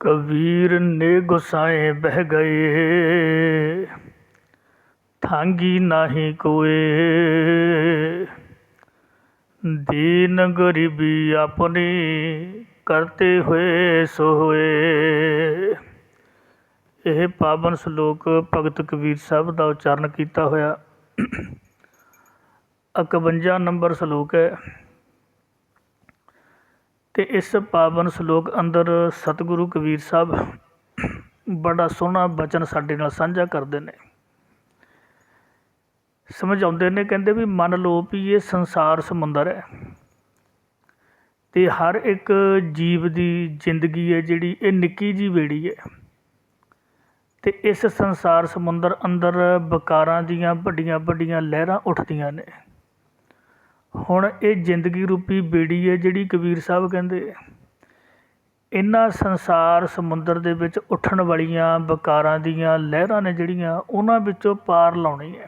ਕਬੀਰ ਨੇ ਗੁਸਾਏ ਬਹਿ ਗਏ। ਥਾਂਗੀ ਨਾਹੀ ਕੋਏ। ਦੀਨ ਗਰੀਬੀ ਆਪਣੀ ਕਰਤੇ ਹੋਏ ਸੋ ਇਹ ਪਾਵਨ ਸ਼ਲੋਕ ਭਗਤ ਕਬੀਰ ਸਾਹਿਬ ਦਾ ਉਚਾਰਨ ਕੀਤਾ ਹੋਇਆ। 51 ਨੰਬਰ ਸ਼ਲੋਕ ਹੈ। ਅਤੇ ਇਸ ਪਾਵਨ ਸ਼ਲੋਕ ਅੰਦਰ ਸਤਿਗੁਰੂ ਕਬੀਰ ਸਾਹਿਬ ਬੜਾ ਸੋਹਣਾ ਬਚਨ ਸਾਡੇ ਨਾਲ ਸਾਂਝਾ ਕਰਦੇ ਨੇ। ਸਮਝਾਉਂਦੇ ਨੇ, ਕਹਿੰਦੇ ਵੀ ਮੰਨ ਲਓ ਵੀ ਇਹ ਸੰਸਾਰ ਸਮੁੰਦਰ ਹੈ ਤੇ ਹਰ ਇੱਕ ਜੀਵ ਦੀ ਜ਼ਿੰਦਗੀ ਹੈ ਜਿਹੜੀ, ਇਹ ਨਿੱਕੀ ਜੀ ਬੇੜੀ ਹੈ ਤੇ ਇਸ ਸੰਸਾਰ ਸਮੁੰਦਰ ਅੰਦਰ ਬਕਾਰਾਂ ਦੀਆਂ ਵੱਡੀਆਂ ਵੱਡੀਆਂ ਲਹਿਰਾਂ ਉੱਠਦੀਆਂ ਨੇ। ਹੁਣ ਇਹ ਜ਼ਿੰਦਗੀ ਰੂਪੀ ਬੇੜੀ ਹੈ ਜਿਹੜੀ ਕਬੀਰ ਸਾਹਿਬ ਕਹਿੰਦੇ ਇਹਨਾਂ ਸੰਸਾਰ ਸਮੁੰਦਰ ਦੇ ਵਿੱਚ ਉੱਠਣ ਵਾਲੀਆਂ ਬਕਾਰਾਂ ਦੀਆਂ ਲਹਿਰਾਂ ਨੇ ਜਿਹੜੀਆਂ ਉਹਨਾਂ ਵਿੱਚੋਂ ਪਾਰ ਲਾਉਣੀ ਹੈ।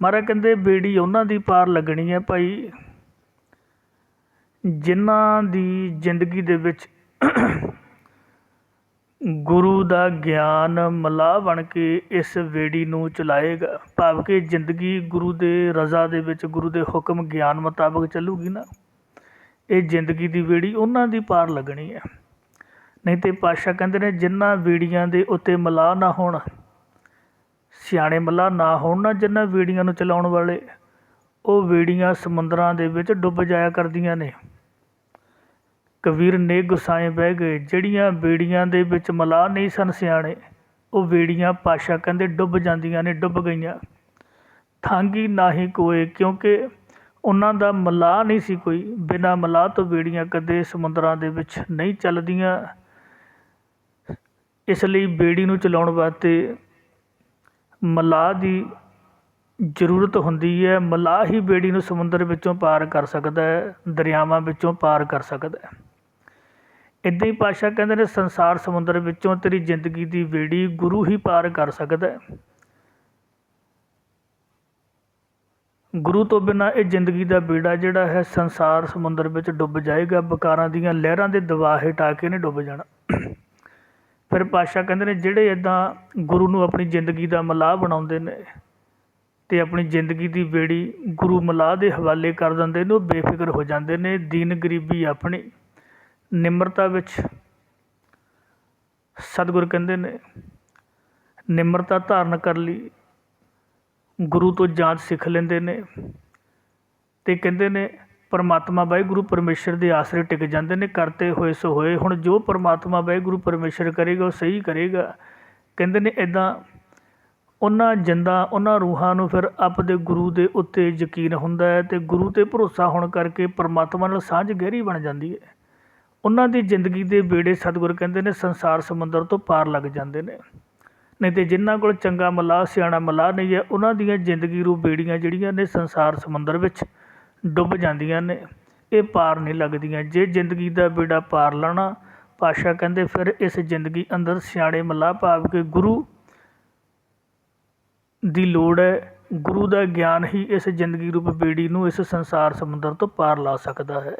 ਮਹਾਰਾਜ ਕਹਿੰਦੇ ਬੇੜੀ ਉਹਨਾਂ ਦੀ ਪਾਰ ਲੱਗਣੀ ਹੈ ਭਾਈ, ਜਿਨ੍ਹਾਂ ਦੀ ਜ਼ਿੰਦਗੀ ਦੇ ਵਿੱਚ ਗੁਰੂ ਦਾ ਗਿਆਨ ਮਲਾਹ ਬਣ ਕੇ ਇਸ ਬੇੜੀ ਨੂੰ ਚਲਾਏਗਾ। ਭਾਵ ਕਿ ਜ਼ਿੰਦਗੀ ਗੁਰੂ ਦੇ ਰਜ਼ਾ ਦੇ ਵਿੱਚ, ਗੁਰੂ ਦੇ ਹੁਕਮ ਗਿਆਨ ਮੁਤਾਬਕ ਚੱਲੂਗੀ ਨਾ। ਇਹ ਜ਼ਿੰਦਗੀ ਦੀ ਬੇੜੀ ਉਹਨਾਂ ਦੀ ਪਾਰ ਲੱਗਣੀ ਹੈ। ਨਹੀਂ ਤੇ ਪਾਤਸ਼ਾਹ ਕਹਿੰਦੇ ਨੇ ਜਿਨ੍ਹਾਂ ਬੇੜੀਆਂ ਦੇ ਉੱਤੇ ਮਲਾਹ ਨਾ ਹੋਣ, ਸਿਆਣੇ ਮਲਾਹ ਨਾ ਹੋਣ ਨਾ ਜਿਨ੍ਹਾਂ ਬੇੜੀਆਂ ਨੂੰ ਚਲਾਉਣ ਵਾਲੇ, ਉਹ ਬੇੜੀਆਂ ਸਮੁੰਦਰਾਂ ਦੇ ਵਿੱਚ ਡੁੱਬ ਜਾਇਆ ਕਰਦੀਆਂ ਨੇ। ਕਬੀਰ ਨੇ ਗੁਸਾਏ ਬਹਿ ਗਏ। ਜਿਹੜੀਆਂ ਬੇੜੀਆਂ ਦੇ ਵਿੱਚ ਮਲਾਹ ਨਹੀਂ ਸਨ ਸਿਆਣੇ, ਉਹ ਬੇੜੀਆਂ ਪਾਸ਼ਾ ਕਹਿੰਦੇ ਡੁੱਬ ਜਾਂਦੀਆਂ ਨੇ, ਡੁੱਬ ਗਈਆਂ। ਥਾਂਗੀ ਨਾਹੀ ਕੋਏ, ਕਿਉਂਕਿ ਉਹਨਾਂ ਦਾ ਮਲਾਹ ਨਹੀਂ ਸੀ ਕੋਈ। ਬਿਨਾਂ ਮਲਾਹ ਤੋਂ ਬੇੜੀਆਂ ਕਦੇ ਸਮੁੰਦਰਾਂ ਦੇ ਵਿੱਚ ਨਹੀਂ ਚੱਲਦੀਆਂ। ਇਸ ਲਈ ਬੇੜੀ ਨੂੰ ਚਲਾਉਣ ਵਾਸਤੇ ਮਲਾਹ ਦੀ ਜ਼ਰੂਰਤ ਹੁੰਦੀ ਹੈ। ਮਲਾਹ ਹੀ ਬੇੜੀ ਨੂੰ ਸਮੁੰਦਰ ਵਿੱਚੋਂ ਪਾਰ ਕਰ ਸਕਦਾ ਹੈ, ਦਰਿਆਵਾਂ ਵਿੱਚੋਂ ਪਾਰ ਕਰ ਸਕਦਾ ਹੈ। ਇੱਦਾਂ ਹੀ ਪਾਤਸ਼ਾਹ ਕਹਿੰਦੇ ਨੇ, ਸੰਸਾਰ ਸਮੁੰਦਰ ਵਿੱਚੋਂ ਤੇਰੀ ਜ਼ਿੰਦਗੀ ਦੀ ਵੇੜੀ ਗੁਰੂ ਹੀ ਪਾਰ ਕਰ ਸਕਦਾ ਹੈ। ਗੁਰੂ ਤੋਂ ਬਿਨਾ ਇਹ ਜ਼ਿੰਦਗੀ ਦਾ ਬੇੜਾ ਜਿਹੜਾ ਹੈ, ਸੰਸਾਰ ਸਮੁੰਦਰ ਵਿੱਚ ਡੁੱਬ ਜਾਏਗਾ, ਬਕਾਰਾਂ ਦੀਆਂ ਲਹਿਰਾਂ ਦੇ ਦਬਾਅ ਹਟਾ ਕੇ ਨੇ ਡੁੱਬ ਜਾਣਾ। ਫਿਰ ਪਾਸ਼ਾ ਕਹਿੰਦੇ ਨੇ, ਜਿਹੜੇ ਇਦਾਂ ਗੁਰੂ ਨੂੰ ਆਪਣੀ ਜ਼ਿੰਦਗੀ ਦਾ ਮਲਾਹ ਬਣਾਉਂਦੇ ਨੇ ਤੇ ਆਪਣੀ ਜ਼ਿੰਦਗੀ ਦੀ ਬੇੜੀ ਗੁਰੂ ਮਲਾਹ ਦੇ ਹਵਾਲੇ ਕਰ ਦਿੰਦੇ ਨੇ, ਉਹ ਬੇਫਿਕਰ ਹੋ ਜਾਂਦੇ ਨੇ, ਦੀਨ ਗਰੀਬੀ ਆਪਣੀ। ਨਿਮਰਤਾ ਵਿੱਚ ਸਤਿਗੁਰ ਕਹਿੰਦੇ ਨੇ, ਨਿਮਰਤਾ ਧਾਰਨ ਕਰ ਲਈ, ਗੁਰੂ ਤੋਂ ਜਾਂਚ ਸਿੱਖ ਲੈਂਦੇ ਨੇ ਤੇ ਕਹਿੰਦੇ ਨੇ, ਪਰਮਾਤਮਾ ਵਾਹਿਗੁਰੂ ਪਰਮੇਸ਼ਰ ਦੇ ਆਸਰੇ ਟਿਕ ਜਾਂਦੇ ਨੇ, ਕਰਤੇ ਹੋਏ ਸੋ ਹੋਏ, ਹੁਣ ਜੋ ਪਰਮਾਤਮਾ ਵਾਹਿਗੁਰੂ ਪਰਮੇਸ਼ਰ ਕਰੇਗਾ, ਉਹ ਸਹੀ ਕਰੇਗਾ। ਕਹਿੰਦੇ ਨੇ ਇਦਾਂ ਉਹਨਾਂ ਜਿੰਦਾ, ਉਹਨਾਂ ਰੂਹਾਂ ਨੂੰ ਫਿਰ ਆਪਦੇ ਗੁਰੂ ਦੇ ਉੱਤੇ ਯਕੀਨ ਹੁੰਦਾ ਹੈ ਤੇ ਗੁਰੂ ਤੇ ਭਰੋਸਾ ਹੋਣ ਕਰਕੇ ਪਰਮਾਤਮਾ ਨਾਲ ਸਾਂਝ ਗਹਿਰੀ ਬਣ ਜਾਂਦੀ ਹੈ। ਉਹਨਾਂ ਦੀ ਜ਼ਿੰਦਗੀ ਦੇ ਬੇੜੇ ਸਤਿਗੁਰ ਕਹਿੰਦੇ ਨੇ ਸੰਸਾਰ ਸਮੁੰਦਰ ਤੋਂ ਪਾਰ ਲੱਗ ਜਾਂਦੇ ਨੇ। ਨਹੀਂ ਤਾਂ ਜਿਨ੍ਹਾਂ ਕੋਲ ਚੰਗਾ ਮਲਾਹ, ਸਿਆਣਾ ਮਲਾਹ ਨਹੀਂ ਹੈ, ਉਹਨਾਂ ਦੀਆਂ ਜ਼ਿੰਦਗੀ ਰੂਪ ਬੇੜੀਆਂ ਜਿਹੜੀਆਂ ਨੇ ਸੰਸਾਰ ਸਮੁੰਦਰ ਵਿੱਚ ਡੁੱਬ ਜਾਂਦੀਆਂ ਨੇ। ਇਹ ਪਾਰ ਨਹੀਂ ਲੱਗਦੀਆਂ। ਜੇ ਜ਼ਿੰਦਗੀ ਦਾ ਬੇੜਾ ਪਾਰ ਲੈਣਾ ਪਾਸ਼ਾ ਕਹਿੰਦੇ ਫਿਰ ਇਸ ਜ਼ਿੰਦਗੀ ਅੰਦਰ ਸਿਆਣੇ ਮਲਾਹ ਭਾਵ ਕੇ ਗੁਰੂ ਦੀ ਲੋੜ ਹੈ। ਗੁਰੂ ਦਾ ਗਿਆਨ ਹੀ ਇਸ ਜ਼ਿੰਦਗੀ ਰੂਪ ਬੇੜੀ ਨੂੰ ਇਸ ਸੰਸਾਰ ਸਮੁੰਦਰ ਤੋਂ ਪਾਰ ਲਾ ਸਕਦਾ ਹੈ।